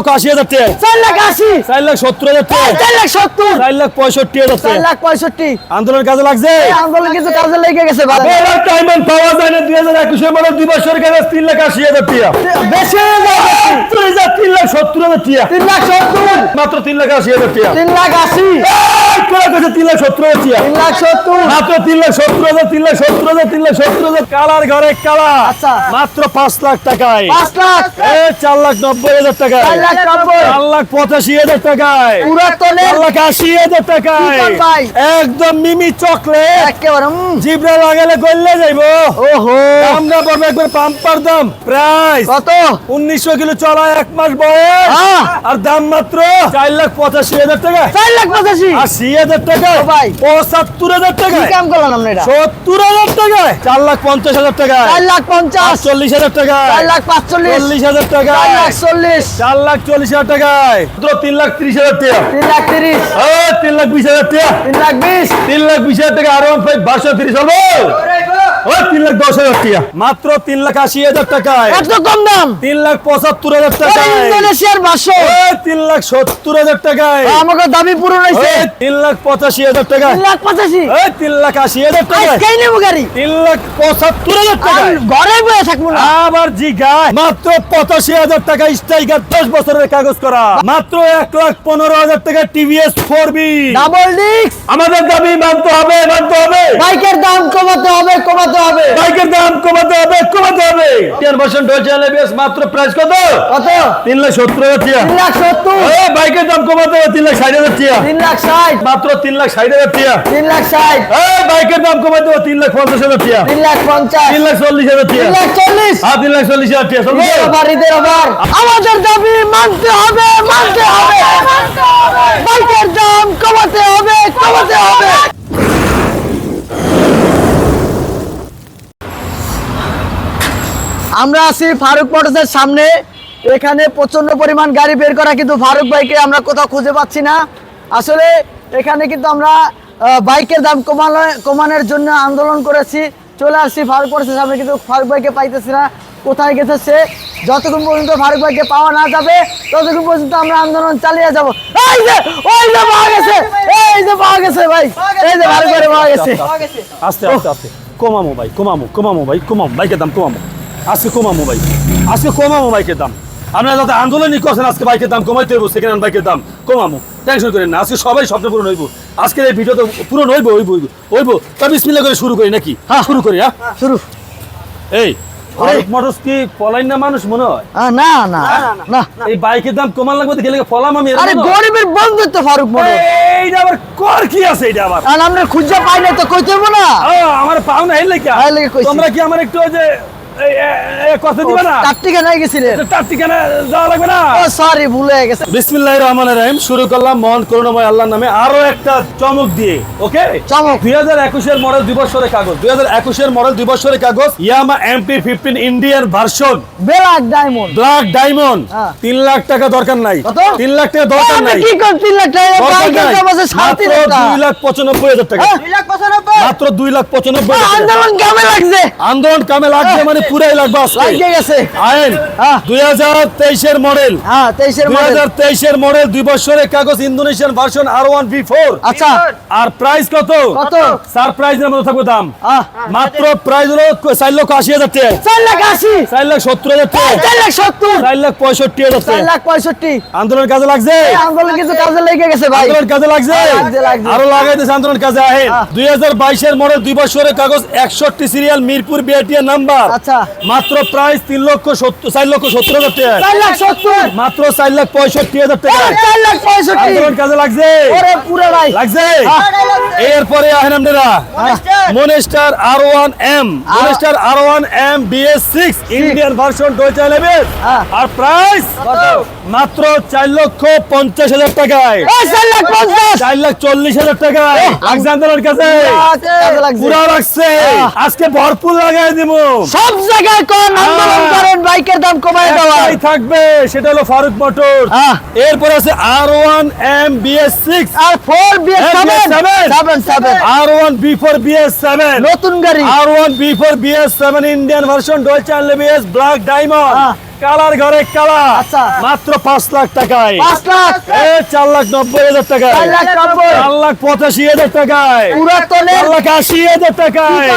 লক্ষ আশি হাজার টাকা চার লাখ আশি চার লাখ সত্তর হাজার টাকা চার লাখ সত্তর চার লাখ পঁয়ষট্টি হাজার চার টাকা লাখ পঁয়ষট্টি আন্দোলন কাজে লাগছে আন্দোলন কিন্তু কাজে লেগে গেছে ভাই পাওয়া যায় না দুই হাজার একুশে মানে দুই বছর কাগজ তিন লাখ আশি হাজার টাকা বেশি হয়ে যাবে দুই হাজার তিন লাখ সত্তর হাজার টাকা তিন লাখ সত্তর মাত্র তিন লাখ আশি হাজার টাকা তিন লাখ আশি এই, কোরা কইছে তিন লাখ সত্তর হাজার টাকা তিন লাখ সত্তর মাত্র তিন লাখ সত্তর হাজার তিন লাখ সত্তর হাজার তিন লাখ সত্তর হাজার কালার ঘরে কালা আচ্ছা। মাত্র পাঁচ লাখ টাকায় পাঁচ লাখ চার লাখ নব্বই হাজার টাকায় চার লাখ চার পঁচাশি হাজার টাকায়। পুরাতনের চার লাখ আশি হাজার টাকায়। কি কর ভাই? একদম মিমি চকলেট। একেবারে জিবরা লাগালে করলে যাইবো। ওহো। আমরা পড়বে একবার পাম্পার দাম প্রাইস কত? উনিশশো কিলো চলা এক মাস বয়স। আর দাম মাত্র চার লাখ পঁচাশি হাজার টাকা চার লাখ পঁচাশি? আশি হাজার টাকা ভাই। পঁচাত্তর হাজার টাকা কাম করলাম আমরা এটা? সত্তর হাজার টাকায়। চার লাখ পঞ্চাশ হাজার টাকায়। চার লাখ পঞ্চাশ। চল্লিশ হাজার টাকায়। চার লাখ পাঁচচল্লিশ। চল্লিশ হাজার চার টাকায় লাখ চল্লিশ। চার লাখ চল্লিশ হাজার টাকায়। তিন লাখ ত্রিশ হাজার টাকা। তিন লাখ তিরিশ। ও, তিন লাখ বিশ হাজার টাকা। তিন লাখ বিশ। তিন লাখ বিশ হাজার টাকা আরও ফাইভ বারোশো তিরিশ হব ও তিন লাখ দশ হাজার টাকা মাত্র তিন লাখ আশি হাজার টাকায়। এত কম দাম। তিন লাখ পঁচাত্তর হাজার টাকায়। ইন্দোনেশিয়ার বাসো। তিন লাখ সত্তর হাজার টাকায়। আমাকে দাবি পূরণ হয়েছে। তিন লাখ পঁচাশি হাজার টাকায়। তিন লাখ পঁচাশি। তিন লাখ আশি হাজার টাকায়। আজকেই নেব গাড়ি। তিন লাখ পঁচাত্তর হাজার আর ঘরে থাকব না। আবার জি গায় মাত্র পঁচাশি হাজার টাকা স্ট্রাইকার দশ বছরের কাগজ করা। মাত্র এক লাখ পনেরো হাজার টাকা TVS four V. Double disc আমাদের দাবি মানতে হবে মানতে হবে বাইকের দাম কমাতে হবে কমাতে হবে বাইকের দাম কমাতে হবে কমাতে হবে টেন পার্সেন্ট হয়েছে এলএবিএস মাত্র প্রাইস কত কত তিন লাখ সত্তর হাজার তিন লাখ সত্তর এ, বাইকের দাম কমাতে হবে তিন লাখ ষাট হাজার টাকা তিন লাখ ষাট মাত্র তিন লাখ ষাট হাজার টাকা তিন লাখ ষাট এ, বাইকের দাম কমাতে হবে তিন লাখ পঞ্চাশ হাজার টাকা তিন লাখ পঞ্চাশ তিন লাখ চল্লিশ হাজার তিন লাখ চল্লিশ হ্যাঁ তিন লাখ চল্লিশ হাজার টাকা চলবে? ঈদের ওভার আমাদের দাবি মানতে হবে মানতে হবে বাইকের দাম কমাতে হবে কমাতে হবে আমরা আছি ফারুক মোটরসের সামনে। এখানে প্রচণ্ড পরিমাণ গাড়ি বের করা কিন্তু ফারুক বাইকে আমরা কোথাও খুঁজে পাচ্ছি না। আসলে এখানে কিন্তু আমরা বাইকের দাম কমানো, কমানোর জন্য আন্দোলন করেছি। চলে আসছি ফারুক মোটরসের সামনে কিন্তু ফারুক বাইকে পাইতেছি না। কোথায় গেছে সে? যতক্ষণ পর্যন্ত ফারুক ভাইকে পাওয়া না যাবে, ততক্ষণ পর্যন্ত আমরা আন্দোলন চালিয়ে যাব। এই যে, ওই যে পাওয়া গেছে, এই যে পাওয়া গেছে ভাই। এই যে ফারুক ভাই পাওয়া গেছে। আস্তে আস্তে আস্তে। কমামো ভাই, কমামো কমামো ভাই, কমামো, বাইকের দাম কমামো। আজকে কমামো ভাই। আজকে কমামো বাইকের দাম। আপনারা যাতে আন্দোলনই করছেন আজকে বাইকের দাম কমাইতে হইব সেকেন্ড হ্যান্ড বাইকের দাম কমামো। টেনশন করেন না আজকে সবাই স্বপ্ন পূরণ হইব। আজকের এই ভিডিও তো পূরণ হইব হইব হইব হইব। তবে বিসমিল্লাহ করে শুরু করি নাকি? হ্যাঁ। শুরু করি হ্যাঁ? শুরু। এই মোটরস কি ফলাইন না মানুষ মনে হয়? আহ, না না না এই বাইকের দাম কমান লাগবে তো গেলে ফলাম আমি? আরে গরিবের বন্ধু তো ফারুক মোটর এইটা আবার কর কি আছে এটা আবার? আর আমরা খুঁজে পাই না তো কইতে না। আমার পাও না হেলে কি তোমরা কি আমার একটু যে কথা দিবে না। চার টিকা গেছিলেন। তার ঠিকানা যাওয়া লাগবে না। ও সরি ভুলে গেছে। বিসমিল্লাহ রহমান রহিম শুরু করলাম মহান করুণাময় আল্লাহর নামে আরও একটা চমক দিয়ে ওকে চমক। দুই হাজার মডেল দুই বছরের কাগজ দুই হাজার মডেল দুই বছরের কাগজ Yamaha MP fifteen Indian version. Black diamond. Black diamond. তিন লাখ টাকা দরকার নাই। লাখ টাকা দরকার নাই। কি কর তিন লাখ টাকা? টাকা। হাজার টাকা। হ্যাঁ? মাত্র দুই লাখ পঁচানব্বই হাজার টাকা। আন্দোলন কেমন লাগছে। আন্দোলন কামে লাগবে মানে পুরাই লাগবে আজকে। লাগিয়ে গেছে। আইন হ্যাঁ। দুই হাজার তেইশের মডেল। হ্যাঁ তেইশের দুই মডেল হাজার তেইশের মডেল দুই বছরের কাগজ Indonesian version R one V four আচ্ছা। আর প্রাইস কত? কত? সারপ্রাইজের মধ্যে থাকবে দাম। মাত্র প্রাইস হলো চার লক্ষ আশি হাজার টাকা। চার লাখ আশি। চার লাখ সত্তর হাজার টাকা। চার লাখ সত্তর। চার লাখ পঁয়ষট্টি হাজার চার লাখ পঁয়ষট্টি। আন্দোলন কাজে লাগছে? আন্দোলন কিছু কাজে লেগে গেছে ভাই। আন্দোলন কাজে লাগছে। আরও লাগাইতেছে আন্দোলন কাজে। আহে। হ্যাঁ। দুই হাজার বাইশের মডেল দুই বছরের কাগজ একষট্টি সিরিয়াল মিরপুর বিআরটিএর নাম্বার আচ্ছা। মাত্র প্রাইস তিন লক্ষ সত্তর চার লক্ষ সত্তর হাজার টাকা। মাত্র চার লাখ পঁয়ষট্টি হাজার টাকা। চার লাখ পঁয়ষট্টি। কাজে লাগছে? পুরো ভাই। লাগছে? হ্যাঁ। এরপরে আহেন আপনারা monster. R one M monster R one M BS six Indian version হ্যাঁ। আর প্রাইস মাত্র চার লক্ষ পঞ্চাশ হাজার টাকায়। চার লাখ চল্লিশ হাজার টাকায়। লাগছে কাছে। পুরা রাখছে আজকে ভরপুর লাগাই দিব সব জায়গায় কোন আন্দোলন হ্যাঁ। করেন বাইকের দাম কমায় দেওয়া। একটাই থাকবে সেটা হলো ফারুক মোটর। হ্যাঁ। এরপর আছে R one M BS six R four BS হ্যাঁ, seven BS7 seven seven R one V four BS seven নতুন গাড়ি। R one V four BS seven Indian version Deutsche আনলে বিএস ব্ল্যাক ডায়মন্ড হ্যাঁ। Colour ঘরে কালা আচ্ছা। মাত্র পাঁচ লাখ টাকায়। পাঁচ লাখ? চার লাখ নব্বই হাজার টাকায়। চার লাখ নব্বই? চার লাখ পঁচাশি হাজার টাকায়। পুরাতনের চার লাখ আশি হাজার টাকায়?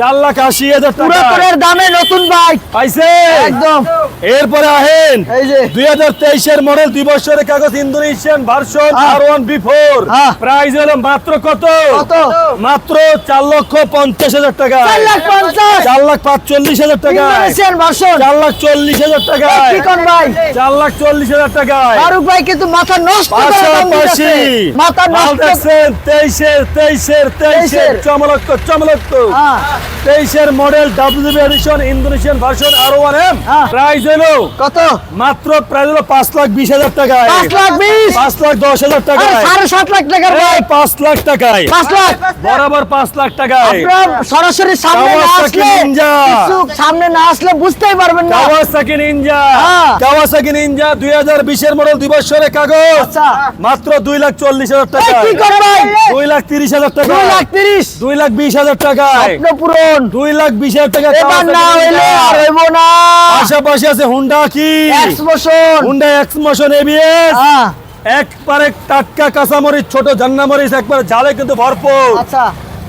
চার লাখ আশি হাজার পুরাতনের দামে নতুন বাইক। পাইছে? একদম। এরপরে আহেন। দুই হাজার তেইশের মডেল দুই বছরের কাগজ Indonesian version. R one V four. Price হলো মাত্র কত? কত? মাত্র চার লক্ষ পঞ্চাশ হাজার টাকা চার লাখ পঞ্চাশ। চার লাখ পাঁচচল্লিশ হাজার টাকা চার লাখ চল্লিশ হাজার টাকা কি কোন ভাই? চার লাখ হাজার টাকায়। ফারুক ভাই কিন্তু মাথা নষ্ট পাশাপাশি মাথা নষ্ট দেখছেন তেইশের তেইশের তেইশের। তেইশের। চমলক্ষ চমলক্ষ। তেইশের model W edition Indonesian version R one M. Price হলো কত? মাত্র প্রাইস হলো পাঁচ লাখ হাজার টাকায়। লাখ বিশ? পাঁচ লাখ দশ হাজার আরে টাকায় সাড়ে সাত লাখ টাকার এই বাইক পাঁচ লাখ টাকায়। পাঁচ লাখ? বরাবর পাঁচ লাখ টাকায়। আপনার সরাসরি সামনে না আসলে সামনে না আসলে বুঝতেই পারবেন না। কাওয়াসাকি নিনজা হ্যাঁ। কাওয়াসাকি নিনজা দুই হাজার মডেল দুই বছরের কাগজ। আচ্ছা। মাত্র দুই লাখ চল্লিশ হাজার টাকা। কি করে ভাই? দুই লাখ তিরিশ হাজার টাকা। দুই লাখ তিরিশ? দুই লাখ বিশ হাজার টাকায় স্বপ্ন পূরণ। দুই লাখ বিশ হাজার টাকা এবার না হইলে আর হইব না। পাশাপাশি আছে হুন্ডা কি X motion Honda X motion ABS একবারে টাটকা কাঁচামরিচ ছোট জান্নামরিচ একবারে জালে কিন্তু ভরপুর। আচ্ছা।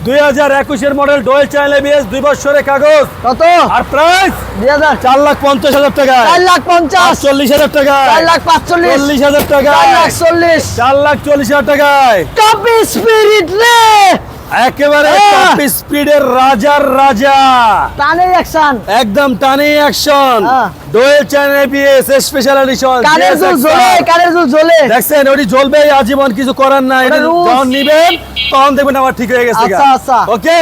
দুই হাজার একুশের মডেল ডোয়েল চ্যানেল এবিএস দুই বছরের কাগজ। কত? আর প্রাইস দুই হাজার। চার লাখ পঞ্চাশ হাজার টাকা চার লাখ পঞ্চাশ। চল্লিশ হাজার টাকা চার লাখ পাঁচচল্লিশ। চল্লিশ হাজার টাকা চার লাখ চল্লিশ। চার লাখ চল্লিশ হাজার টাকায়। টপি স্পিরিট রে! একেবারে! টপ স্পিডের রাজার রাজা। টানে অ্যাকশন একদম টানি action dual channel ABS special edition কানের জুল জ্বলে কানের জুল জ্বলে। দেখছেন ওটি জ্বলবে আজীবন কিছু করার নাই এটা যখন নিবেন তখন দেখবেন আমার ঠিক হয়ে গেছে আচ্ছা, আচ্ছা। ওকে।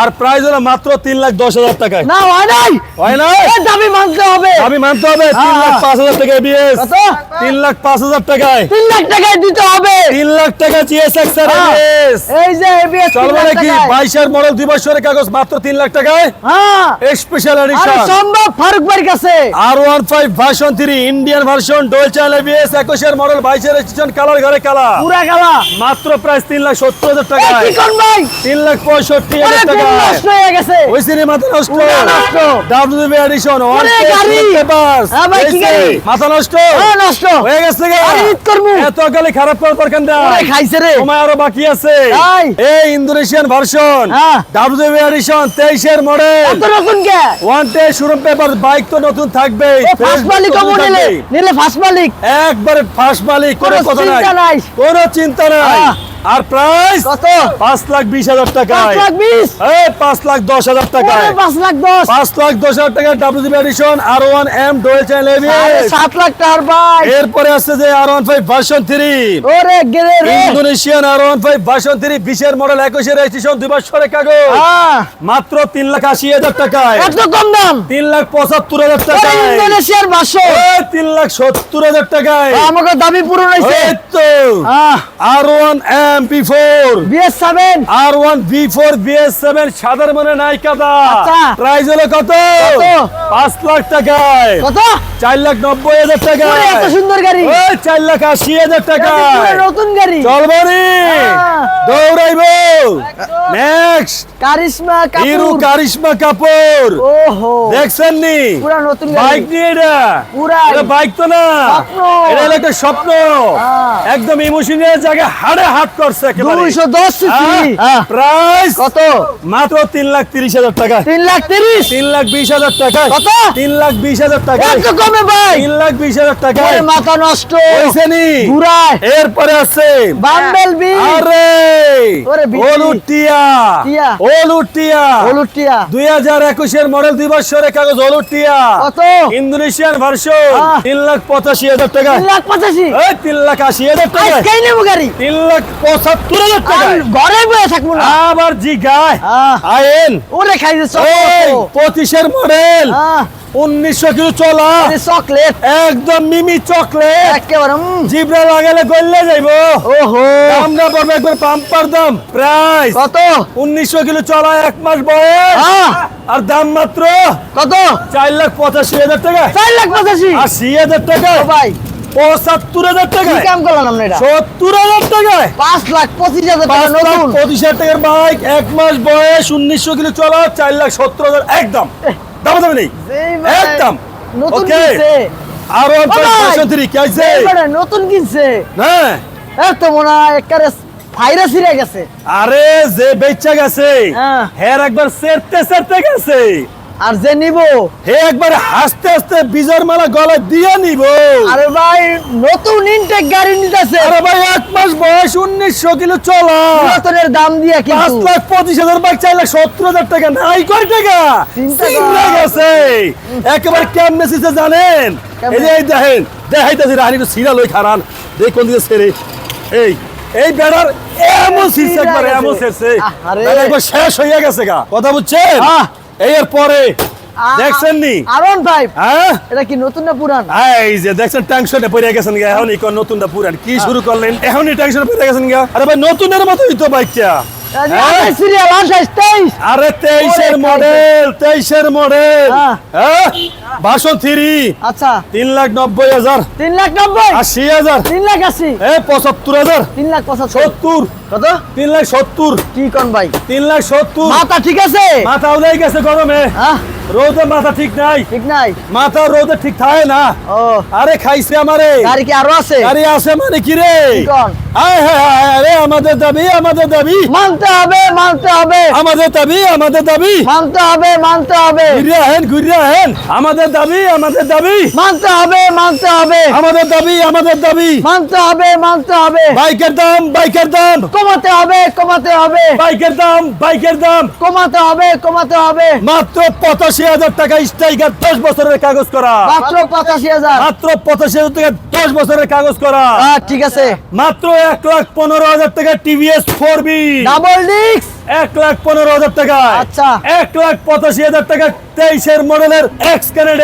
আর প্রাইস হলো মাত্র তিন লাখ দশ হাজার টাকায়। না হয় নাই। হয় না এ দাবি মানতে হবে। মানতে হবে তিন হ্যাঁ। লাখ পাঁচ হাজার টাকা এবিএস কত? তিন লাখ পাঁচ হাজার টাকায়। তিন লাখ টাকায় দিতে হবে। তিন লাখ টাকা জিএসএক্স। এই যে এবিএস চলবে নাকি বাইশের মডেল দুই বছরের কাগজ মাত্র তিন লাখ টাকায়? হ্যাঁ। স্পেশাল আরে এডিশন সম্ভব ফারুক ভাইয়ের কাছে। R one five version three Indian version dual channel ABS একুশের মডেল বাইশের রেজিস্ট্রেশন কালার ঘরে কালা পুরা গেলা মাত্র প্রাইস তিন লাখ সত্তর হাজার এ টাকায় কি কোন ভাই? তিন লাখ পঁয়ষট্টি হাজার টাকা ওই নষ্ট। পুরা নষ্ট। Addition one. পেপারস ভাই, কি গাড়ি? মাথা নষ্ট। নষ্ট। হয়ে গেছে। এত গালি খারাপ করার দরকার ওরে খাইছে রে। আরও বাকি আছে? এই ইন্দোনেশিয়ান ভার্সন হ্যাঁ। ডাব্লিউবি এডিশন তেইশের model one day showroom paper bike তো নতুন থাকবে ফার্স্ট মালিক নিলে ফার্স্ট মালিক। একবারে ফার্স্ট মালিক কোনো কথা চিন্তা নাই। কোনো চিন্তা নাই। আর প্রাইস কত? 5 লাখ 20 হাজার টাকা 5 লাখ 20 এই 5 লাখ 10 হাজার টাকা 5 লাখ 10 5 লাখ 10 হাজার টাকা edition dual channel AB 7 lakh টাকার বাইক এরপরে আছে যে R1 ভার্সন 3 ওরে রে। ইন্দোনেশিয়ান ভার্সন 3 20 এর মডেল 21 এর রেজিস্ট্রেশন 2 বছরের কাগজ। হ্যাঁ। মাত্র 3 লাখ 80 হাজার টাকা এত কম দাম। 3 লাখ 75 হাজার টাকা ইন্দোনেশিয়ার ভার্সন 3 লাখ 70 হাজার টাকায়। আমাকে দাবি পুরো হইছে এই তো। M MP4 BS7 R1 V4 BS7 সাদার মানে নাই প্রাইস আচ্ছা। হলো কত? 5 লাখ টাকায়। কত? 4 লাখ 90 হাজার টাকা এত সুন্দর গাড়ি। 4 লাখ 80 হাজার টাকা নতুন গাড়ি। নেক্সট কারিশমা কাপুর। হিরো কারিশমা কাপুর। ওহো। দেখছেন নি পুরো নতুন বাইক নিয়ে এটা। পুরো। এটা বাইক তো না। স্বপ্ন। এটা একটা স্বপ্ন। একদম ইমোশনের জায়গায় হাড়ে হাত করছে একেবারে। দুইশো দশ সিসি। প্রাইস কত? মাত্র লাখ তিরিশ হাজার টাকা। লাখ তিরিশ? তিন লাখ বিশ হাজার টাকা। কত? লাখ বিশ হাজার টাকা। এত কমে ভাই। তিন লাখ বিশ হাজার টাকা। মাথা নষ্ট। হয়েছে নি? ঘুরায়। এরপরে আছে। বাম্বেল বি আরে! ওরে। টিয়া। মডেল দুই বছরের কাগজ হলুদ কত? ইন্দোনেশিয়ান ভার্সন লাখ পঁচাশি হাজার টাকা। তিন লাখ এই হাজার টাকা। আজকেই নেব গাড়ি। তিন লাখ পঁচাত্তর হাজার টাকা ঘরে থাকব না। আবার জি গায় আইন ওরে খাইছে পঁচিশের মডেল। উনিশশো কিলো চলা। চকলেট। একদম মিমি চকলেট। একেবারে জিবরা লাগালে গল্লে যাইবো। ওহো। দামটা পড়বে একবার পাম্পার দাম। প্রাইস। কত? উনিশশো কিলো চলা এক মাস বয়স। আর দাম মাত্র কত? চার লাখ পঁচাশি হাজার টাকা। চার লাখ পঁচাশি। আশি হাজার টাকা। ভাই। পঁচাত্তর হাজার টাকা কাম করলাম আমরা এটা? সত্তর হাজার টাকায়। পাঁচ লাখ পঁচিশ হাজার টাকা পাঁচ লাখ পঁচিশ হাজার টাকার বাইক এক মাস বয়স উনিশশো কিলো চলা চার লাখ সত্তর হাজার একদম। দাম দামি নেই একদম। নতুন ওকে কিনছে। আর কি আছে? নতুন হ্যাঁ। এত মনে হয় একেবারে ছিঁড়ে গেছে। আরে যে বেচা গেছে হ্যাঁ। একবার সেরতে সেরতে গেছে। আর যে নিব? হে একবার হাসতে হাসতে বিজর মালা গলায় দিয়ে নিব। আরে ভাই নতুন ইনটেক গাড়ি নিতেছে। আরে ভাই এক মাস বয়স উনিশশো কিলো চলা। নতুনের দাম দিয়ে পাঁচ কিন্তু লাখ পঁচিশ হাজার বাইক চাইলে সত্তর হাজার টাকা। নাই কয় টাকা? কর। গেছে। একেবারে কেমনে সিসে জানেন? এই যে এই দেখেন দেখাইতেছি রাহানি তো সিরিয়াল ওই খারান দেখ কোন দিকে ছেড়ে। এই এই বেড়ার এমন সিসে একবার এমন আরে। একবার শেষ হইয়া গেছে গা। কথা বুঝছেন। এই এর পরে দেখছেন নি আরন ভাই হ্যাঁ? এটা কি নতুন না পুরান? এই যে দেখছেন টেনশনে পড়ে গেছেন গা এখন পুরান। কি শুরু করলেন? এখনই টেনশনে পড়ে গেছেন গা আরে ভাই নতুনের মতোই তো বাইকটা আরে তেইশের মডেল তেইশের মডেল বাসন থ্রি আচ্ছা। তিন লাখ নব্বই হাজার। তিন লাখ নব্বই? আশি হাজার। তিন লাখ আশি? এ পঁচাত্তর হাজার। তিন লাখ সত্তর। কত? তিন লাখ সত্তর। কি কন ভাই? তিন লাখ সত্তর। মাথা ঠিক আছে? মাথা উদয় গেছে গরমে। হ্যাঁ রোদে মাথা ঠিক নাই? ঠিক নাই। মাথা রোদে ঠিক থাকে না? ও। আরে খাইছে আমারে। গাড়ি কি আরও আছে? আরে আছে মানে কি রে? হায় হায় আরে আমাদের দাবি আমাদের দাবি। মানতে হবে মানতে হবে। আমাদের দাবি আমাদের দাবি। মানতে হবে মানতে হবে। ঘুরিয়া হেন ঘুরিয়া হেন। আমাদের দাবি আমাদের দাবি। মানতে হবে মানতে হবে। আমাদের দাবি আমাদের দাবি। মানতে হবে মানতে হবে। বাইকের দাম বাইকের দাম। কমাতে হবে কমাতে হবে। বাইকের দাম বাইকের দাম। কমাতে হবে কমাতে হবে। মাত্র পঁচাশি হাজার টাকা স্ট্রাইকার দশ বছরের কাগজ করা। মাত্র পঁচাশি হাজার। মাত্র পঁচাশি হাজার টাকা দশ বছরের কাগজ করা। ঠিক আছে। মাত্র এক লাখ পনেরো হাজার টাকা TVS four V. Double disc এক লাখ পনেরো হাজার টাকা আচ্ছা। এক লাখ পঁচাশি হাজার টাকা তেইশের মডেলের এক্স স্ক্যানেট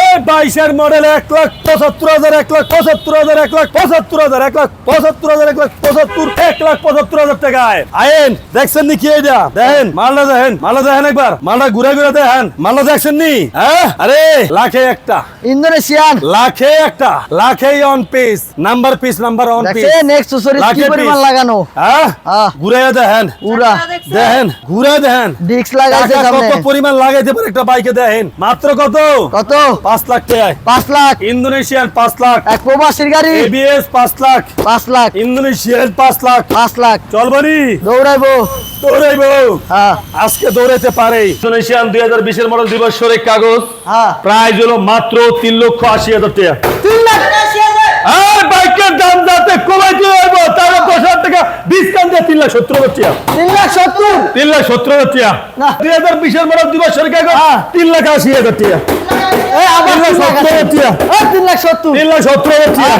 এই বাইশের মডেল এক লাখ পঁচাত্তর হাজার এক লাখ পঁচাত্তর হাজার এক লাখ পঁচাত্তর হাজার এক লাখ পঁচাত্তর হাজার এক লাখ পঁচাত্তর এক লাখ পঁচাত্তর হাজার টাকায়। আয়েন দেখছেন নি কি এটা দেখেন মালটা দেখেন মালটা দেখেন একবার। মালটা ঘুরে ঘুরে দেখেন। মালটা দেখছেন নি? হ্যাঁ? আরে লাখে একটা। ইন্দোনেশিয়ান। লাখে একটা। লাখে on piece number piece number on piece next sorry কি পরিমাণ। লাগানো? হ্যাঁ। ঘুরে দেখেন। পুরা দেখেন ঘুরে দেখেন। ডিস্ক লাগাইছে কত পরিমাণ লাগাইতে পারে একটা বাইকে দেখেন। মাত্র কত? কত? পাঁচ লাখ টাকায় পাঁচ লাখ। ইন্দোনেশিয়ান পাঁচ লাখ। এক প্রবাসীর গাড়ি। এবিএস লাখ। লাখ। ইন্দোনেশিয়ান লাখ। লাখ। চলবানি দৌড়াইবো। দৌড়াইব। হ্যাঁ। আজকে দৌড়াইতে পারে। ইন্দোনেশিয়ান হাজার মডেল কাগজ। হ্যাঁ। প্রাইস হলো মাত্র তিন লক্ষ আশি হাজার টাকা। লাখ আর বাইকের দাম যাতে কমাইতে হইব তাহলে দশ হাজার টাকা ডিসকাউন্ট দিয়ে তিন লাখ সত্তর হাজার টাকা তিন লাখ সত্তর তিন লাখ সত্তর হাজার না। দুই হাজার বিশের সরেক কাগজ হ্যাঁ। তিন লাখ আশি হাজার আবার তিন লাখ সত্তর তিন সত্তর।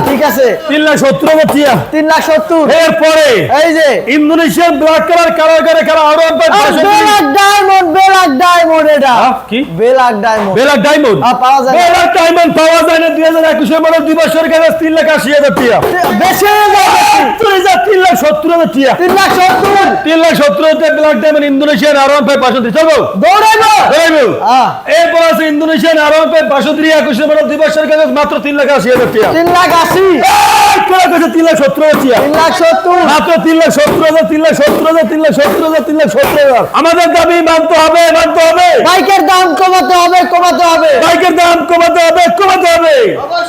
ঠিক আছে। তিন লাখ সত্তর তিন লাখ সত্তর। এরপরে এই যে। ইন্দোনেশিয়ান ব্ল্যাক কালার কালার করে কালার আরও ডায়মন্ড বেলাক ডায়মন্ড এটা। কি? Black diamond. Black diamond? পাওয়া যায় না। বেলাক ডায়মন্ড পাওয়া যায় না। দুই হাজার একুশের মডেল দুই বছর কাগজ তিন লাখ আশি হাজার বেশি তিন লাখ সত্তর হাজার টাকা তিন লাখ সত্তর। তিন লাখ সত্তর হাজার black diamond Indonesian R one five বাসন্তী চলো দৌড়াইবো। দৌড়াইবো। এরপর আছে ইন্দোনেশিয়ান আর ওয়ান ফাইভ বাসন্তী একুশের মডেল দুই বছর কাগজ মাত্র তিন লাখ আশি হাজার টাকা। তিন লাখ আশি? এই, কোরা তিন লাখ সত্তর হাজার তিন লাখ সত্তর? মাত্র তিন লাখ সত্তর হাজার তিন লাখ সত্তর হাজার তিন লাখ সত্তর হাজার তিন লাখ সত্তর হাজার। আমাদের দাবি মানতে হবে মানতে হবে। বাইকের দাম কমাতে হবে কমাতে হবে। বাইকের দাম কমাতে হবে কমাতে হবে।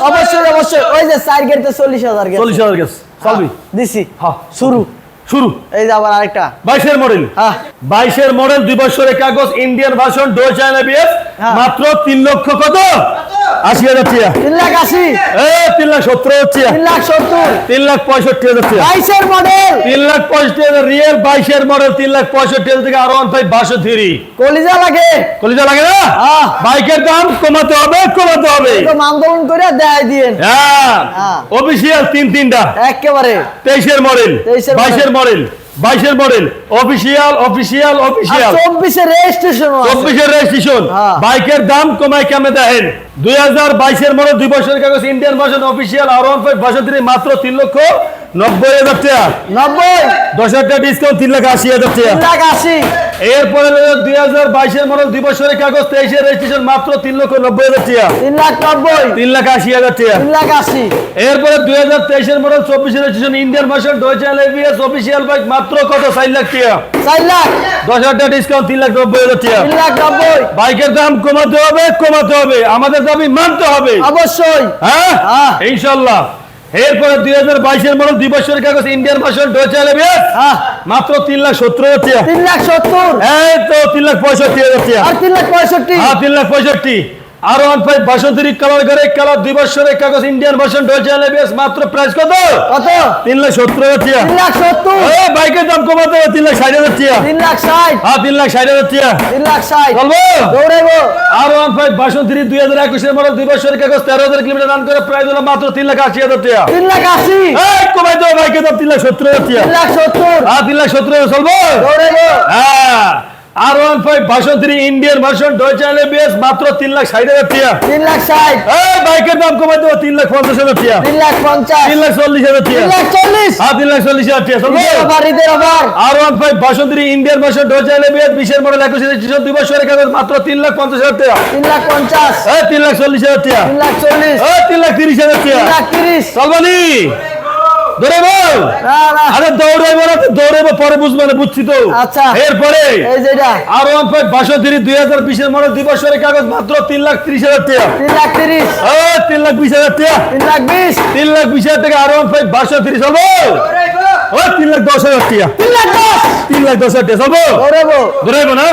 অবশ্যই অবশ্যই। ওই যে চার চল্লিশ হাজার চল্লিশ হাজার গেছে। দিছি। হ্যাঁ। শুরু। শুরু। এই যে আবার আরেকটা। বাইশের মডেল। হ্যাঁ। বাইশের মডেল দুই বছরের কাগজ ইন্ডিয়ান ভার্সন ডো চায়না বিএস হ্যাঁ। মাত্র তিন লক্ষ কত? আশি হাজার টাকা তিন লাখ আশি। এ তিন লাখ সত্তর তিন লাখ সত্তর। তিন লাখ পঁয়ষট্টি হাজার টাকা বাইশের মডেল। তিন লাখ পঁয়ষট্টি হাজার রিয়েল বাইশের মডেল তিন লাখ পঁয়ষট্টি হাজার থেকে আর ওয়ান ফাইভ বাসো থ্রি কলিজা লাগে। কলিজা লাগে না? হ্যাঁ। বাইকের দাম কমাতে হবে কমাতে হবে। তো মানদমন করে দেয় দিয়েন। হ্যাঁ। হ্যাঁ। অফিসিয়াল তিন তিনটা। একেবারে। তেইশের মডেল। 23 বাইশের মডেল বাইশের মডেল অফিসিয়াল অফিসিয়াল অফিসিয়াল চব্বিশের রেজিস্ট্রেশন চব্বিশের রেজিস্ট্রেশন হ্যাঁ। বাইকের দাম কমায় কেমনে দেখেন? দুই হাজার বাইশের মডেল দুই বছরের কাগজ Indian version official R one five version মাত্র তিন লক্ষ নব্বই হাজার টাকা। নব্বই? দশ হাজার টাকা ডিসকাউন্ট তিন লাখ আশি হাজার টাকা। তিন আশি। এরপরে দুই হাজার বাইশের মডেল দুই বছরের কাগজ তেইশের রেজিস্ট্রেশন মাত্র তিন লক্ষ নব্বই হাজার টাকা। তিন লাখ নব্বই। তিন লাখ আশি হাজার টাকা। তিন লাখ আশি। এরপরে দুই হাজার তেইশের মডেল চব্বিশের রেজিস্ট্রেশন ইন্ডিয়ান ভার্সন ডয়েচে এবিএস অফিসিয়াল বাইক মাত্র কত? চার লাখ টাকা। চার লাখ। দশ হাজার টাকা ডিসকাউন্ট তিন লাখ নব্বই হাজার টাকা। তিন লাখ নব্বই। বাইকের দাম কমাতে হবে কমাতে হবে। আমাদের দাবি মানতে হবে। অবশ্যই। হ্যাঁ? হ্যাঁ। ইনশাল্লাহ এরপরে দুই হাজার বাইশের মডেল দুই বছরের কাগজ ইন্ডিয়ান ভার্সন হ্যাঁ। মাত্র তিন লাখ সত্তর হাজার তিন লাখ সত্তর। এই তো তিন লাখ পঁয়ষট্টি হাজার আর তিন লাখ পঁয়ষট্টি। হ্যাঁ তিন লাখ পঁয়ষট্টি। আর ওয়ান ফাইভ বাসন্তী কালার করে কালার দুই বছরের কাগজ ইন্ডিয়ান ভার্সন ডয়েচে এবিএস মাত্র প্রাইস কত কত তিন লাখ সত্তর হাজার টাকা তিন লাখ সত্তর বাইকের দাম কমাতে হবে তিন লাখ ষাট হাজার টাকা তিন লাখ ষাট হ্যাঁ তিন লাখ ষাট হাজার টাকা তিন লাখ ষাট চলবো দৌড়াইবো আর ওয়ান ফাইভ বাসন্তী দুই হাজার একুশের মডেল দুই বছরের কাগজ তেরো হাজার কিলোমিটার রান করে প্রাইস হলো মাত্র তিন লাখ আশি হাজার টাকা তিন লাখ আশি কমাই দেবো বাইকের দাম তিন লাখ সত্তর হাজার টাকা তিন লাখ সত্তর হ্যাঁ তিন লাখ সত্তর হাজার চলবো দৌড়াইবো হ্যাঁ আর ওয়ান ফাইভ বাসন্তী ইন্ডিয়ান ভার্সন ডয়েচে এবিএস মাত্র তিন লাখ ষাট হাজার টাকা তিন লাখ ষাট বাইকের দাম কমাই দেবো তিন লাখ পঞ্চাশ হাজার টাকা তিন লাখ পঞ্চাশ তিন লাখ চল্লিশ হাজার টাকা লাখ চল্লিশ হ্যাঁ তিন লাখ চল্লিশ হাজার অফার আর ওয়ান ফাইভ বাসন্তী ইন্ডিয়ান ভার্সন ডয়েচে এবিএস বিশের মডেল একুশে রেজিস্ট্রেশন দুই বছরের কাগজ মাত্র তিন লাখ পঞ্চাশ হাজার টাকা তিন লাখ পঞ্চাশ এই তিন লাখ চল্লিশ হাজার টাকা তিন লাখ চল্লিশ এই তিন লাখ তিরিশ হাজার তিন লাখ তিরিশ চলবানি আরে দৌড়াইবো না দৌড়াইবো পরে বুঝবে না বুঝছি তো। আচ্ছা। এরপরে এই যেটা আর ওয়ান ফাইভ বাসন্তী দুই হাজার বিশের দুই বছরের কাগজ মাত্র তিন লাখ তিরিশ হাজার টাকা। তিন লাখ তিরিশ। তিন লাখ বিশ হাজার টাকা। তিন লাখ বিশ। তিন লাখ বিশ হাজার টাকা আর ওয়ান ফাইভ বাষট্টি চলবো ওই তিন লাখ দশ হাজার টাকা। তিন লাখ দশ। তিন লাখ দশ হাজার টাকা না।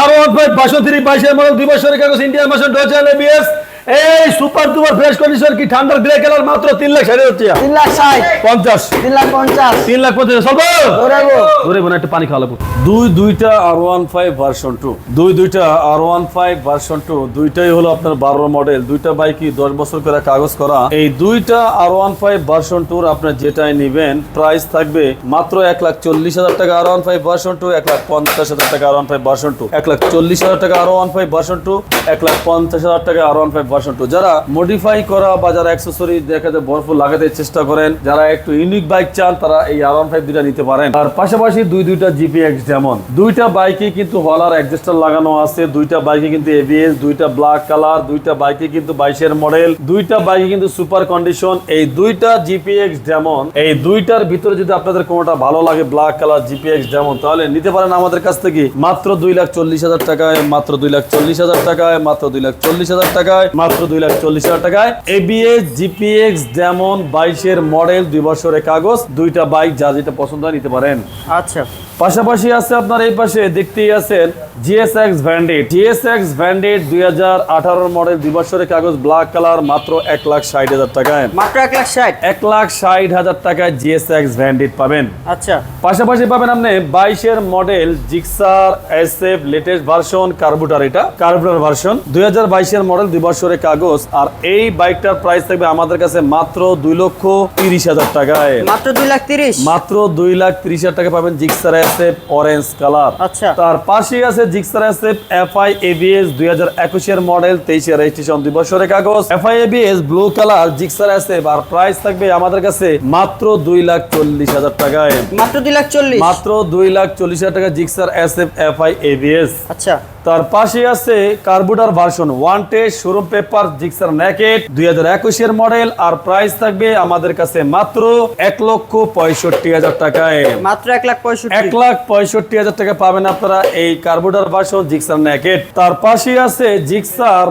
আর ওয়ান ফাইভ বাষট্টি বাইশের মডেল দুই বছরের কাগজ ইন্ডিয়ান ভার্সন ডয়েচে এবিএস এই সুপার দুপার ফ্রেশ কন্ডিশন কি? ঠান্ডার গ্রে কালার মাত্র তিন লাখ ষাট টাকা। তিন লাখ ষাট। পঞ্চাশ। তিন লাখ পঞ্চাশ। তিন লাখ পঞ্চাশ। চলবো দৌড়াবো। ধরে বোনা একটু পানি খাওয়াবো দুই দুইটা R one five version two দুই দুইটা R one five version two দুইটাই হলো আপনার বারো মডেল দুইটা বাইকই দশ বছর করে কাগজ করা। এই দুইটা আর ওয়ান ফাইভ ভার্সন টুর আপনার যেটাই নিবেন প্রাইস থাকবে মাত্র এক লাখ চল্লিশ হাজার টাকা R one five version two এক লাখ পঞ্চাশ হাজার টাকা R one five version two এক লাখ চল্লিশ হাজার টাকা R one five version two এক লাখ পঞ্চাশ হাজার টাকা R one five version two যারা মডিফাই করা বা যারা অ্যাক্সেসরি দেখা যায় ভরপুর লাগাতে চেষ্টা করেন, যারা একটু ইউনিক বাইক চান, তারা এই আর ওয়ান ফাইভ দুইটা নিতে পারেন। আর পাশাপাশি দুই দুইটা জিপিএক্স যেমন, দুইটা বাইকে কিন্তু হলার অ্যাডজাস্টার লাগানো আছে, দুইটা বাইকে কিন্তু এবিএস দুইটা ব্ল্যাক কালার দুইটা বাইকে কিন্তু বাইশের মডেল দুইটা বাইকে কিন্তু সুপার কন্ডিশন এই দুইটা জিপিএক্স যেমন, এই দুইটার ভিতরে যদি আপনাদের কোনোটা ভালো লাগে ব্ল্যাক কালার জিপিএক্স যেমন, তাহলে নিতে পারেন আমাদের কাছ থেকে। মাত্র দুই লাখ চল্লিশ হাজার টাকায়, মাত্র দুই লাখ চল্লিশ হাজার টাকায়, মাত্র দুই লাখ চল্লিশ হাজার টাকায় মাত্র দুই লাখ চল্লিশ হাজার টাকায়। এবিএস জিপিএক্স ডেমন বাইশের মডেল দুই বছরের কাগজ, দুইটা বাইক যা যেটা পছন্দ নিতে পারেন। আচ্ছা। পাশাপাশি আছে আপনার এই পাশে দেখতেই আছেন জিএসএক্স ভ্যান্ডেট জিএসএক্স ভ্যান্ডেট দুই হাজার আঠারোর মডেল দুই বছরের কাগজ ব্ল্যাক কালার মাত্র এক লাখ ষাট হাজার টাকায়। মাত্র এক লাখ ষাট? এক লাখ ষাট হাজার টাকায় জিএসএক্স ভ্যান্ডেট পাবেন। আচ্ছা। পাশাপাশি পাবেন আপনি বাইশের model Gixxer SF latest version carburettor এটা কার্বুটার ভার্সন দুই হাজার বাইশের মডেল দুই বছরের কাগজ আর এই বাইকটার প্রাইস থাকবে আমাদের কাছে মাত্র দুই লক্ষ তিরিশ হাজার টাকায়। মাত্র দুই লাখ তিরিশ? মাত্র দুই লাখ তিরিশ হাজার টাকা পাবেন জিক্সার এসএফ অরেঞ্জ কালার আচ্ছা। তার পাশেই আছে জিক্সার এসএফ এফআই এবিএস দুই হাজার একুশের মডেল তেইশের রেজিস্ট্রেশন দুই বছরের কাগজ। FI ABS blue colour Gixxer SF আর প্রাইস থাকবে আমাদের কাছে মাত্র দুই লাখ চল্লিশ হাজার টাকায়। মাত্র দুই লাখ চল্লিশ। মাত্র দুই লাখ চল্লিশ হাজার টাকা জিক্সার এসএফ এফআই এবিএস আচ্ছা। তার পাশে আছে carburettor version one test showroom paper Gixxer naked দুই হাজার একুশের মডেল আর প্রাইস থাকবে আমাদের কাছে মাত্র এক লক্ষ পঁয়ষট্টি হাজার টাকায়। মাত্র এক লাখ পঁয়ষট্টি। এক লাখ পঁয়ষট্টি হাজার টাকা পাবেন আপনারা এই কার্বোটার ভার্সন জিক্সার ন্যাকেট তার পাশে আছে জিক্সার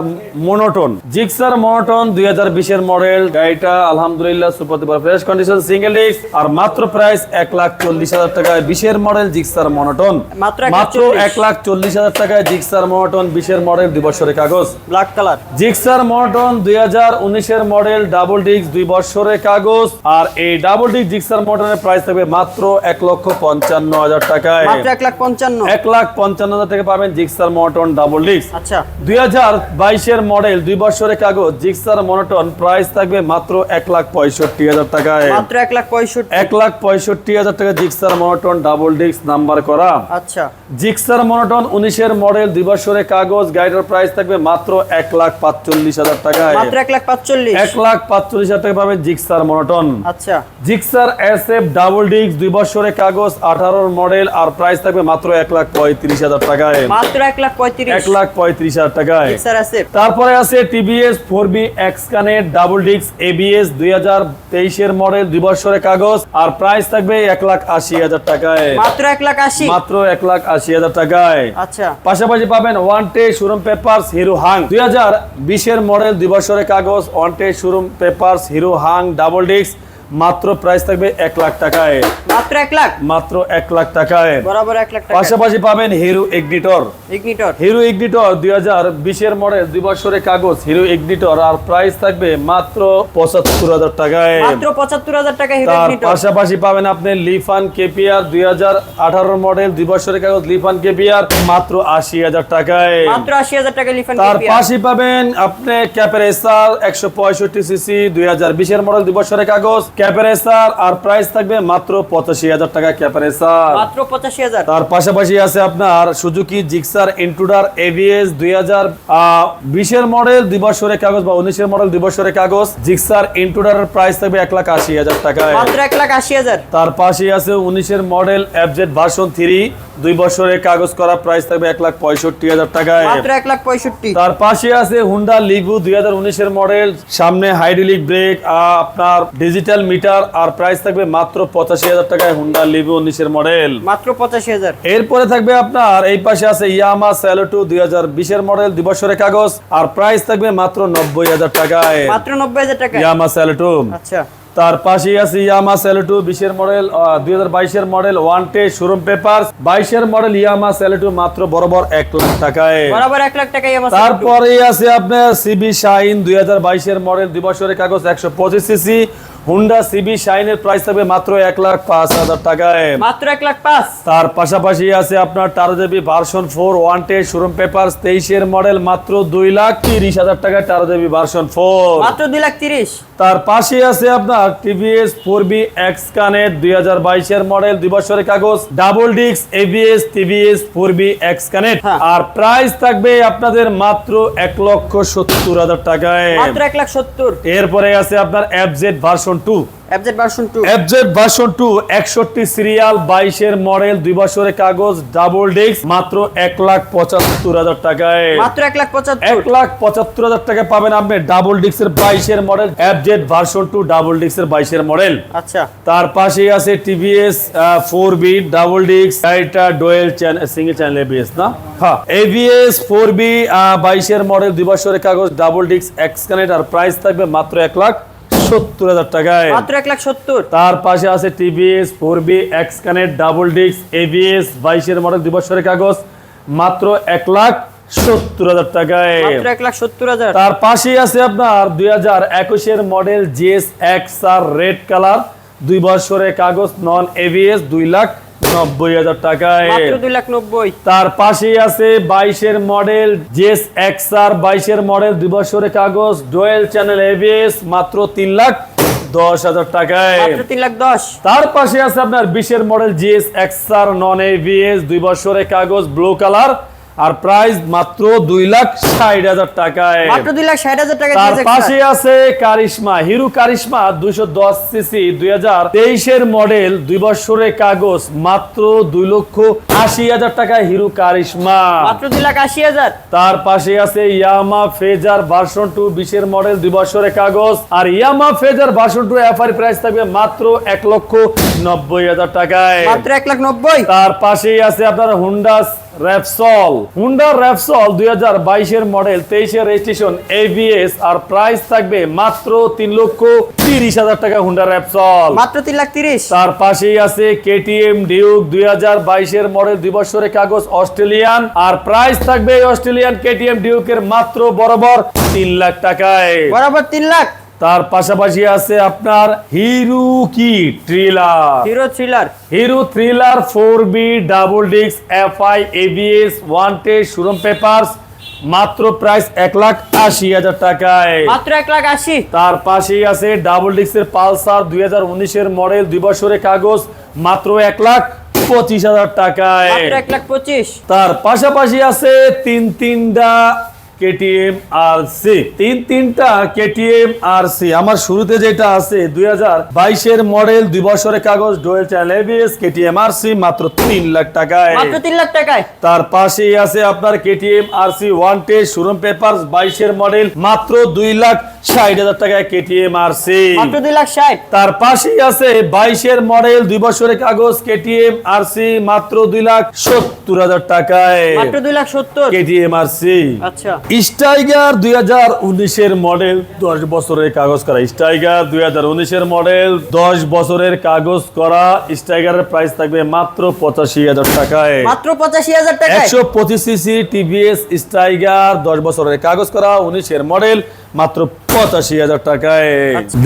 মনোটন জিক্সার মনোটন দুই হাজার বিশের মডেল গাড়িটা আলহামদুলিল্লাহ super fresh condition single disc আর মাত্র প্রাইস এক লাখ চল্লিশ হাজার টাকায় বিশের মডেল জিক্সার মনোটন মাত্র এক লাখ চল্লিশ। এক লাখ চল্লিশ হাজার টাকায় জিক্সার মনোটন বিশের মডেল দুই বছরের কাগজ। ব্ল্যাক কালার জিক্সার মডন দুই হাজার উনিশের মডেল ডাবল ডিস্ক দুই বছরের কাগজ। আর এই ডাবল ডিস্ক জিক্সার মডনের প্রাইস থাকবে মাত্র এক লক্ষ পঞ্চান্ন হাজার টাকায়। মাত্র এক লাখ পঞ্চান্ন। এক লাখ পঞ্চান্ন হাজার টাকা পাবেন জিক্সার মটন ডাবল ডিস্ক। আচ্ছা। দুই হাজার বাইশের মডেল দুই বছরের কাগজ জিক্সার মনোটন প্রাইস থাকবে মাত্র এক লাখ পঁয়ষট্টি হাজার টাকায়। মাত্র এক লাখ পঁয়ষট্টি। এক লাখ পঁয়ষট্টি হাজার টাকা Gixxer monotone double disc number করা। আচ্ছা। জিক্সার মনোটন উনিশের মডেল দুই বছরের কাগজ গাড়িটার প্রাইস থাকবে মাত্র এক লাখ পাঁচচল্লিশ হাজার টাকায়। মাত্র এক লাখ পাঁচচল্লিশ। এক লাখ পাঁচচল্লিশ হাজার টাকা পাবেন জিক্সার মনোটন। আচ্ছা। Gixxer S F double disc দুই বছরের কাগজ আঠারোর মডেল আর প্রাইস থাকবে মাত্র এক লাখ পঁয়ত্রিশ হাজার টাকায়। মাত্র এক লাখ পঁয়ত্রিশ। এক লাখ পঁয়ত্রিশ হাজার টাকায়। তারপরে আছে TVS four V X connect double disc ABS দুই হাজার তেইশের মডেল দুই বছরের কাগজ আর প্রাইস থাকবে এক লাখ আশি হাজার টাকায়। মাত্র এক লাখ আশি। মাত্র এক লাখ আশি হাজার টাকায়। আচ্ছা। পাশাপাশি পাবেন ওয়ান টে শোরুম পেপার্স হিরো হাং দুই হাজার বিশের মডেল দুই বছরের কাগজ one day showroom papers Hero Hunk double disc মাত্র প্রাইস থাকবে এক লাখ টাকায়। মাত্র এক লাখ? মাত্র এক লাখ টাকায়। বরাবর এক লাখ পাশাপাশি পাবেন Hero Ignitor. Ignitor Hero Ignitor দুই হাজার বিশের মডেল দুই বছরের কাগজ হিরো ইগনিটর আর প্রাইস থাকবে মাত্র পঁচাত্তর হাজার টাকায়। মাত্র পঁচাত্তর হাজার টাকা হিরো পাশাপাশি পাবেন আপনি লিফান কেপিআর দুই হাজার আঠারো মডেল দুই বছরের কাগজ লিফান কেপিআর মাত্র আশি হাজার টাকায়। মাত্র আশি হাজার টাকা লিফান তার। পাশে পাবেন আপনি ক্যাপের এসআর একশো পঁয়ষট্টি সিসি দুই হাজার বিশের মডেল দুই বছরের কাগজ। ক্যাপের এসআর আর প্রাইস থাকবে মাত্র পঁচাশি হাজার টাকা ক্যাপের এসআর মাত্র পঁচাশি হাজার। তার পাশাপাশি আছে আপনার সুজুকি জিক্সার ইন্ট্রুডার এভিএস দুই হাজার বিশের মডেল দুই বছরের কাগজ বা উনিশের মডেল দুই বছরের কাগজ। জিক্সার ইন্ট্রুডারের প্রাইস থাকবে এক লাখ আশি হাজার টাকায়। মাত্র এক লাখ আশি হাজার। তার পাশে আছে উনিশের মডেল এফজেড ভার্সন থ্রি দুই বছরের কাগজ করা প্রাইস থাকবে এক লাখ পঁয়ষট্টি হাজার টাকায়। মাত্র এক লাখ পঁয়ষট্টি। তার পাশে আছে হুন্ডা লিগু দুই হাজার উনিশের মডেল সামনে হাইড্রোলিক ব্রেক আপনার ডিজিটাল মিটার আর প্রাইস থাকবে মাত্র পঁচাশি হাজার টাকায় হুন্ডা লিগু উনিশের মডেল মাত্র পঁচাশি হাজার। এরপরে থাকবে আপনার এই পাশে আছে ইয়ামা স্যালোটু দুই হাজার বিশের মডেল দুই বছরের কাগজ আর প্রাইস থাকবে মাত্র নব্বই হাজার টাকায়। মাত্র নব্বই হাজার টাকা ইয়ামা স্যালোটু আচ্ছা। তার পাশেই আছে ইয়ামা স্যালোটু বিশের মডেল দুই হাজার বাইশের model one day showroom paper বাইশের মডেল ইয়ামা স্যালোটু মাত্র বরাবর এক লাখ টাকায়। বরাবর এক লাখ আমার তারপরে আছে আপনার সিবি শাইন দুই হাজার বাইশের মডেল দুই বছরের কাগজ একশো পঁচিশ সিসি হুন্ডা সিবি শাইনের প্রাইস থাকবে মাত্র এক লাখ পাঁচ হাজার টাকায়। মাত্র এক লাখ পাঁচ। তার পাশাপাশি আছে আপনার টারো দেবী version four one day showroom paper তেইশের মডেল মাত্র দুই লাখ তিরিশ হাজার টাকায় টারো দেবী ভার্সন ফোর মাত্র দুই লাখ তিরিশ। তার পাশে আছে আপনার টিভিএস ফোর বি এক্স কানের দুই হাজার বাইশের মডেল দুই বছরের কাগজ double disc ABS TVS four V X connect হ্যাঁ। আর প্রাইস থাকবে আপনাদের মাত্র এক লক্ষ সত্তর হাজার টাকায়। মাত্র এক লাখ সত্তর। এরপরে আছে আপনার এফজেড ভার্সন টু একষট্টি সিরিয়াল মডেল দুই বছরের কাগজ ডাবল ডিস্ক মাত্র এক লাখ পঁচাত্তর হাজার টাকায়। মাত্র এক লাখ পঁচাত্তর। এক লাখ পঁচাত্তর হাজার টাকা পাবেন আপনি ডাবল ডিস্কের বাইশের মডেল ডাবল আচ্ছা। তার পাশেই আছে double disc dual single channel না? হ্যাঁ মডেল বছরের কাগজ ডাবল ডিস্ক আর প্রাইস থাকবে মাত্র এক লাখ সত্তর হাজার টাকায়। মাত্র এক লাখ সত্তর। তার পাশে আছে TVS four V X double disc ABS বাইশের মডেল দুই বছরের কাগজ মাত্র এক লাখ সত্তর হাজার টাকায়। এক লাখ সত্তর হাজার। তার পাশেই আছে আপনার দুই হাজার একুশের model GS X R red colour দুই বছরের কাগজ নন এভিএস দুই লাখ নব্বই হাজার টাকায়। দুই লাখ নব্বই। তার পাশেই আছে বাইশের মডেল জেস এক্স আর বাইশের মডেল দুই বছরের কাগজ ডোয়েল চ্যানেল এভিএস মাত্র তিন লাখ দশ হাজার টাকায়। তিন লাখ দশ। তার পাশে আছে আপনার বিশের model GS XR non ABS দুই বছরের কাগজ ব্লু কালার। আর প্রাইস মাত্র দুই লাখ ষাট হাজার টাকায়। মাত্র দুই লাখ ষাট হাজার টাকা তার পাশে আছে কারিশমা হিরো কারিশমা দুইশো দশ সিসি দুই হাজার তেইশের মডেল দুই বছরের কাগজ মাত্র দুই লক্ষ আশি হাজার টাকা হিরো কারিশমা। মাত্র দুই লাখ আশি হাজার। তার পাশে আছে ইয়ামা ফেজার ভার্সন টু বিশের মডেল দুই বছরের কাগজ। আর Yamaha Fazer version two FR price থাকবে মাত্র এক লক্ষ নব্বই হাজার টাকায়। মাত্র এক লাখ নব্বই। তার পাশেই আছে আপনার হুন্ডা র্যাপসল হুন্ডা র্যাপসল দুই হাজার বাইশের মডেল তেইশের রেজিস্ট্রেশন এভিএস আর প্রাইস থাকবে মাত্র তিন লক্ষ তিরিশ হাজার টাকা হুন্ডা র্যাপসল মাত্র তিন লাখ তিরিশ? তার পাশেই আছে কেটিএম ডিউক দুই হাজার বাইশের মডেল দুই বছরের কাগজ অস্ট্রেলিয়ান আর প্রাইস থাকবে অস্ট্রেলিয়ান কেটিএম ডিউকের মাত্র বরাবর তিন লাখ টাকায়। বরাবর তিন লাখ? তার পাশাপাশি আছে আপনার হিরো কি? Thriller Hero Thriller. Hero Thriller four V double disc F I ABS one day showroom papers মাত্র প্রাইস এক লাখ আশি হাজার টাকায়। মাত্র এক লাখ আশি। তার পাশেই আছে ডাবল ডিস্কের পালসার দুই হাজার উনিশের মডেল দুই বছরের কাগজ মাত্র এক লাখ পঁচিশ হাজার টাকায়। এক লাখ পঁচিশ। তার পাশাপাশি আছে তিন তিনটা কেটিএম আর সি তিন তিনটা কেটিএম আর সি আমার শুরুতে যেটা আছে দুই হাজার বাইশের মডেল দুই বছরের কাগজ dual channel ABS KTM R C মাত্র তিন লাখ টাকায়। মাত্র তিন লাখ টাকায়? তার পাশেই আছে আপনার KTM R C one test showroom paper বাইশের মডেল মাত্র দুই লাখ ষাট হাজার টাকায় কেটিএম আর সি মাত্র দুই লাখ ষাট। তার পাশেই আছে বাইশের মডেল দুই বছরের কাগজ কেটিএম আর সি মাত্র দুই লাখ সত্তর হাজার টাকায়। মাত্র দুই লাখ সত্তর। কেটিএম আর সি আচ্ছা। স্টাইগার দুই হাজার উনিশের মডেল দশ বছরের কাগজ করা। স্টাইগার দুই হাজার উনিশের মডেল দশ বছরের কাগজ করা। স্টাইগারের প্রাইস থাকবে মাত্র পঁচাশি হাজার টাকায়। মাত্র পঁচাশি হাজার টাকায়। একশো পঁচিশ সিসি টিভিএস স্টাইগার দশ বছরের কাগজ করা উনিশের মডেল মাত্র পঁচাশি হাজার টাকায়।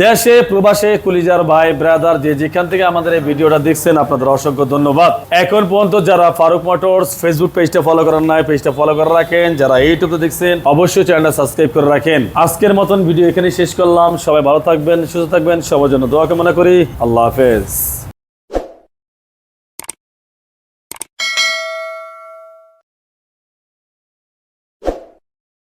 দেশে প্রবাসে কুলিজার ভাই ব্রাদার যে যেখান থেকে আমাদের এই ভিডিওটা দেখছেন আপনাদের অসংখ্য ধন্যবাদ। এখন পর্যন্ত যারা ফারুক মোটরস ফেসবুক পেজটা ফলো করেন নাই পেজটা ফলো করে রাখেন। যারা ইউটিউবে দেখছেন অবশ্যই চ্যানেলটা সাবস্ক্রাইব করে রাখেন। আজকের মতন ভিডিও এখানে শেষ করলাম। সবাই ভালো থাকবেন সুস্থ থাকবেন। সবার জন্য দোয়া কামনা করি। আল্লাহ হাফেজ।